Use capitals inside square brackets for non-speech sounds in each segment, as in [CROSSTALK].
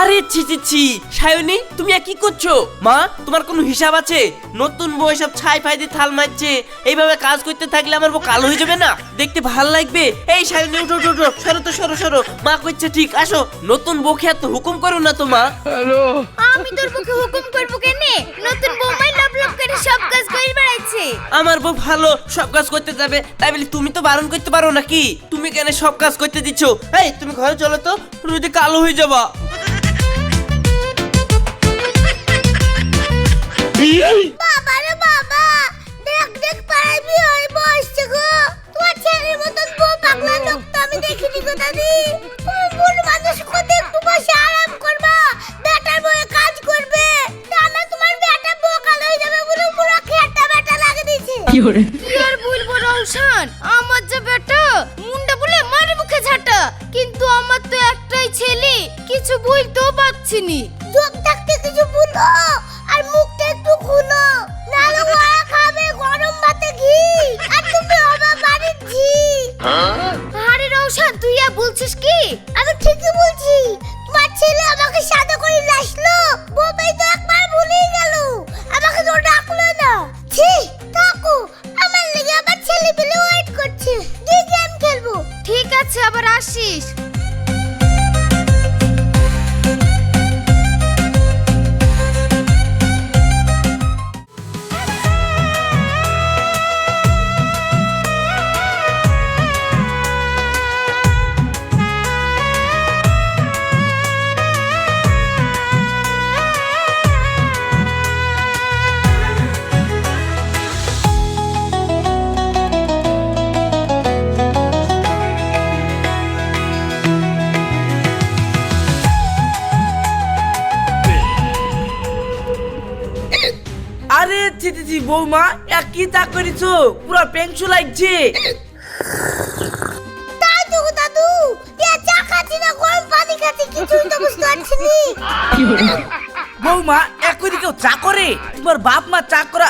আরে ছি ছি ছি। সায়নী তুমি কি করছ? মা তোমার কোনো হিসাব আছে? নতুন বউ সব ছাই ফাই দিয়ে থাল মারছে। এইভাবে কাজ করতে থাকলে আমার বউ কালো হয়ে যাবে না? দেখতে ভালো লাগবে? এই সায়নী উঠো উঠো উঠো। সরো তো সরো সরো। মা করছে ঠিক আসো। নতুন বউকে এত হুকুম করো না তো মা। হ্যালো। আমি তোর মুখে হুকুম করব কেনে? নতুন বোমাই লপ লপ করে সব কাজ করে বেড়াচ্ছে আমার বউ ভালো সব কাজ করতে যাবে। তাই বলে তুমি তো বারণ করতে পারো নাকি? তুমি কেন সব কাজ করতে দিচ্ছ? এই তুমি ঘরে চলো তো রুদি কালো হয়ে যাবা। বাবা রে বাবা দেখ দেখ পাড়ায় বিয়ে হয়ে বসছে গো। তোমার ছেলের মতন বউ পাগলা লোক তো আমি দেখিনি গো দাদি। তুমি মানুষ একটু বসে আরাম করবা? বেটার বয়ে কাজ করবে। তা তোমার বেটা বউ হয়ে যাবে বলে পুরো খেটা বেটা লাগে দিয়েছে। কি আর বলব রৌশন আমার যে বেটা মুন্ডা বলে মারে মুখে ঝাঁটা। কিন্তু আমার তো একটাই ছেলে কিছু বলতেও পারছি বৌমা এক কি তা করেছ পুরো পেংশু লাগছে। দাদু দাদু এ চা খাচ্ছি না গরম পানি খাচ্ছি তো বুঝতে পারছি নি। বৌমা এখনই কেউ চা করে তোমার বাপ মা চা করা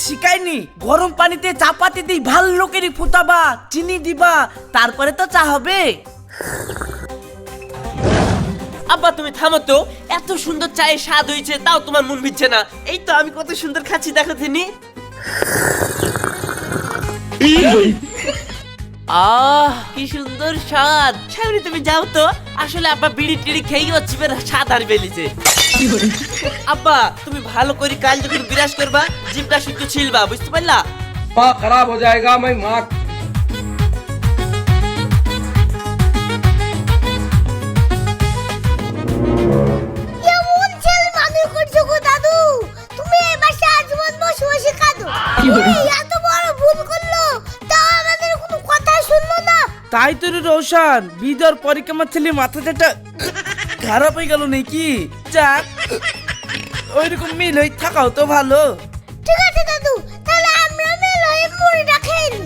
শিখায়নি। গরম পানিতে চা পাতি দিই ভালো লোকেরই ফুটাবা চিনি দিবা তারপরে তো চা হবে। আব্বা, তুমি থামো তো। এত সুন্দর চায়ের স্বাদ হয়েছে, তাও তোমার মন ভিজছে না। এই তো আমি কত সুন্দর খাচ্ছি, দেখো তিনি। আহ, কি সুন্দর স্বাদ। সামনে তুমি যাও তো। আসলে আব্বা বিড়ি টিড়ি খেয়ে গেল স্বাদ আর বেলিছে। আব্বা, তুমি ভালো করে কাল যখন বিরাজ করবা জিপটা শুধু ছিলবা বুঝতে পারলা? পা খারাপ হয়ে যায়গা, আমি মাঠ রোশন বিদর পরীক্ষা আমার ছেলে মাথা যেটা খারাপ হয়ে গেল নাকি? যাক ওইরকম মিল হয়ে থাকাও তো ভালো। ঠিক আছে দাদু তাহলে আমরা মেল হয়ে মুড়িটা খেয়ে নিই।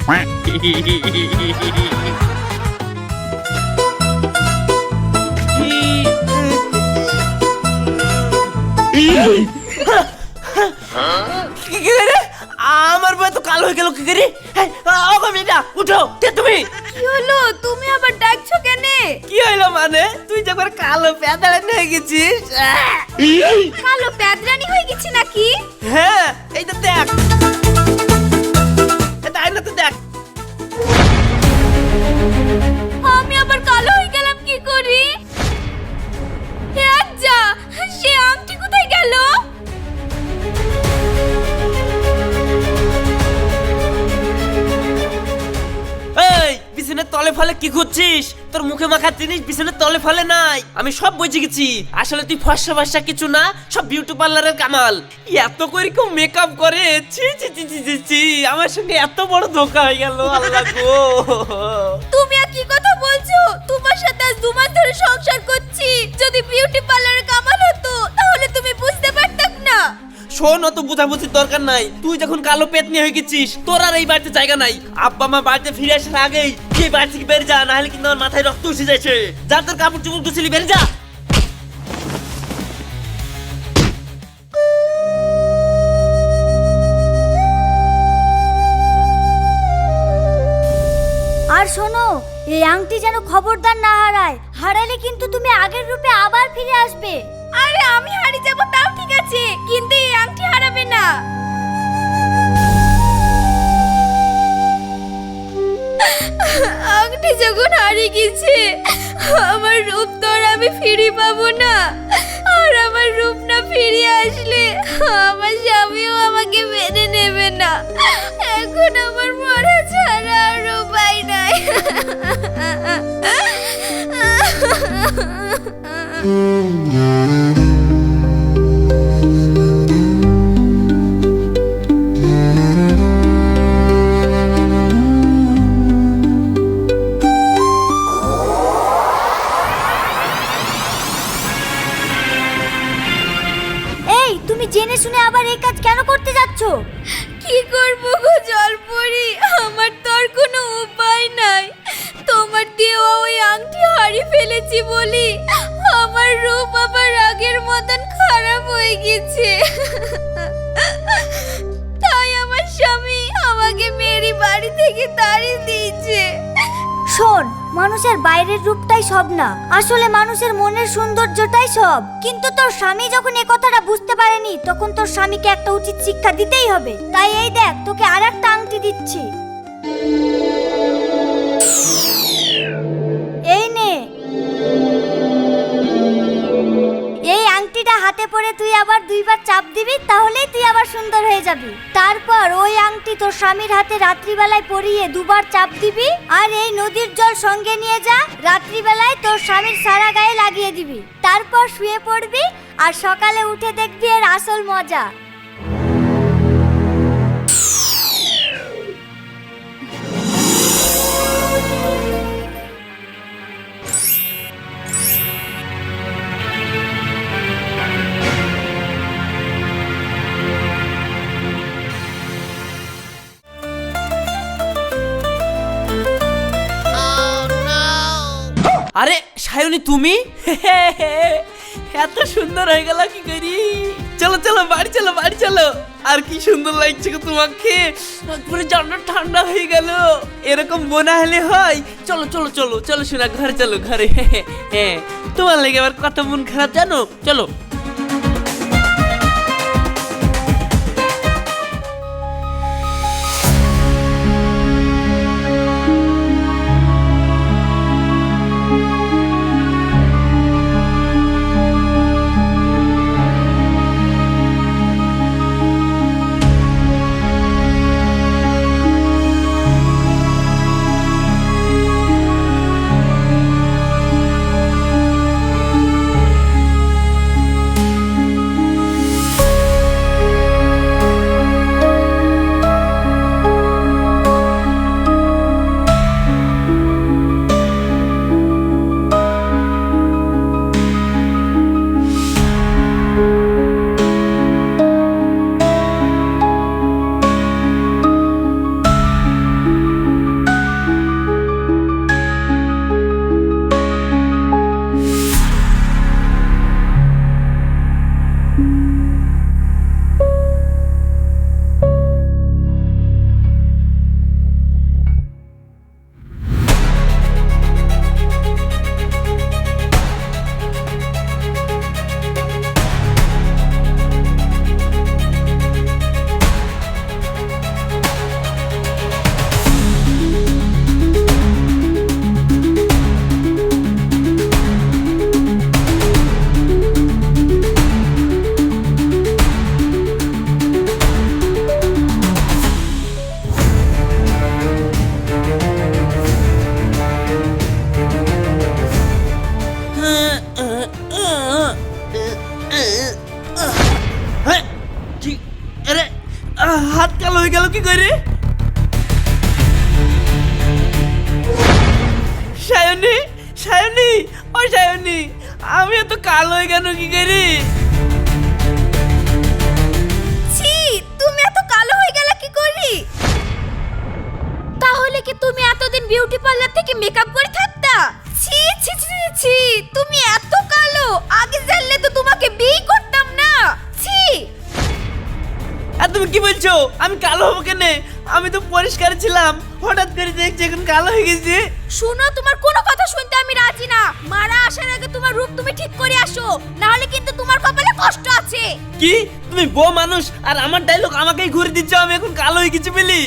আমার বই তো কালো হয়ে গেল কি করে? হ্যাঁ ওগো মেয়েটা উঠো কে তুমি? কি হলো? তুমি আবার ডাকছো কেন? কি হলো মানে? তুই যে যখন কালো পেঁদালে হয়ে গেছিস! কালো প্যাদরানি হয়ে গেছি নাকি? হ্যাঁ এই তো দেখ। তাই না তো দেখ। জিনিস বিছানার তলে ফলে নাই। আমি সব বুঝে গেছি। আসলে তুই ফর্সা ফর্সা কিছু না, সব বিউটি পার্লারের কামাল। এত করে কেউ মেকআপ করে, ছি ছি ছি ছি ছি ছি, আমার সঙ্গে এত বড় ধোকা হয়ে গেল, আল্লাহ গো। তুমি আর কি কথা বলছো? তোমার সাথে আজ দু মাস ধরে সংসার করছি। যদি বিউটি পার্লারে কামাল হতো, তাহলে তুমি বুঝতে পারতাম না। শোন, অত বুঝাবুঝির দরকার নাই। তুই যখন কালো পেট নিয়ে হয়ে গেছিস তোর আর এই বাড়িতে জায়গা নাই। আব্বা মা বাড়িতে ফিরে আসার আগেই এই বাড়ি থেকে বেরিয়ে যা, নাহলে কিন্তু আমার মাথায় রক্ত উঠে যাচ্ছে যার তোর কাপড় চুপড় গুছিলি বেরিয়ে যা। এই আংটি যেন খবরদার না হারায়। হারালে কিন্তু তুমি আগের রূপে আবার ফিরে আসবে। আরে, আমি হারিয়ে যাব তাও ঠিক আছে, কিন্তু এই আংটি হারাবে না। আংটি যখন হারিয়ে গেছে, আমার রূপ তো আর আমি ফিরে পাবো না। আর আমার রূপ না ফিরে আসলে আমার স্বামীও আমাকে মেনে নেবে না। এখন আমার Mm-hmm. হারিয়ে ফেলেছি বলি, আমার রূপ আবার আগের মতন খারাপ হয়ে গেছে। তাই আমার স্বামী আমাকে মেরি বাড়ি থেকে তাড়িয়ে দিয়েছে। শোন, মানুষের বাইরের রূপটাই সব না। আসলে মানুষের মনের সৌন্দর্যটাই সব। কিন্তু তোর স্বামী যখন এ কথাটা বুঝতে পারেনি, তখন তোর স্বামীকে একটা উচিত শিক্ষা দিতেই হবে। তাই এই দেখ, তোকে আর একটা আংটি দিচ্ছি। আংটিটা হাতে পরে তুই আবার দুইবার চাপ দিবি, তাহলেই তুই আবার সুন্দর হয়ে যাবি। তারপর ওই আংটি তোর স্বামীর হাতে রাত্রিবেলায় পরিয়ে দুবার চাপ দিবি, আর এই নদীর জল সঙ্গে নিয়ে যা, রাত্রিবেলায় তোর স্বামীর সারা গায়ে লাগিয়ে দিবি। তারপর শুয়ে পড়বি, আর সকালে উঠে দেখবি এর আসল মজা। তুমি? [LAUGHS] এত সুন্দর হয়ে গেল কি করি? চলো চলো, বাড়ি চলো বাড়ি, চলো। আর কি সুন্দর লাগছে গো তোমাকে। পুরো জানটা ঠান্ডা হয়ে গেল। এরকম বোনা হলে হয়। চলো চলো চলো চলো শোনা ঘরে, চলো, ঘরে। [LAUGHS] হ্যাঁ। তোমার লেগে আবার কত মন খারাপ জানো? চলো। হয়ে গেল কি করে? সায়নী সায়নী, ও সায়নী আমি এত কালো হয়ে গেল কি করে? ছি, তুমি এত কালো হয়ে গেলে কি করি? তাহলে কি তুমি এতদিন বিউটি পার্লার থেকে মেকআপ করে বলছো আমি কালো হব কেন? আমি তো পরিষ্কার ছিলাম। হঠাৎ করে দেখছি এখন কালো হয়ে গেছি। শোনো তোমার কোনো কথা শুনতে আমি রাজি না। মারা আসার আগে তোমার রূপ তুমি ঠিক করে আসো। না হলে কিন্তু তোমার কপালে কষ্ট আছে। কি? তুমি বউ মানুষ আর আমার ডায়লগ আমাকেই ঘুরে দিচ্ছ আমি এখন কালো হয়ে গেছি বলি।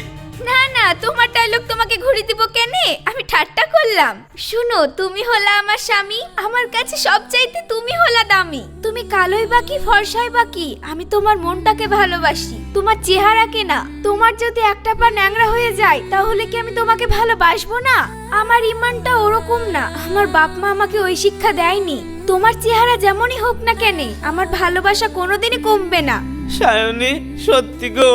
না না, তোমার ডায়লগ তোমাকে ঘুরে দিব কেনে? আমি ঠাট্টা করলাম। শুনো, তুমি হলা আমার স্বামী, আমার কাছে সব চাইতে তুমি হলা দামি। তুমি কালোই বাকি ফর্সাই বাকি আমি তোমার মনটাকে ভালোবাসি। তোমার চেহারাকে না তোমার যদি একটা পা ন্যাংরা হয়ে যায়, তাহলে কি আমি তোমাকে ভালোবাসবো না? আমার ইমানটা ওরকম না, আমার বাপ মা আমাকে ওই শিক্ষা দেয়নি। তোমার চেহারা যেমনই হোক না কেন, আমার ভালোবাসা কোনোদিনই কমবে না। সায়নী, সত্যি গো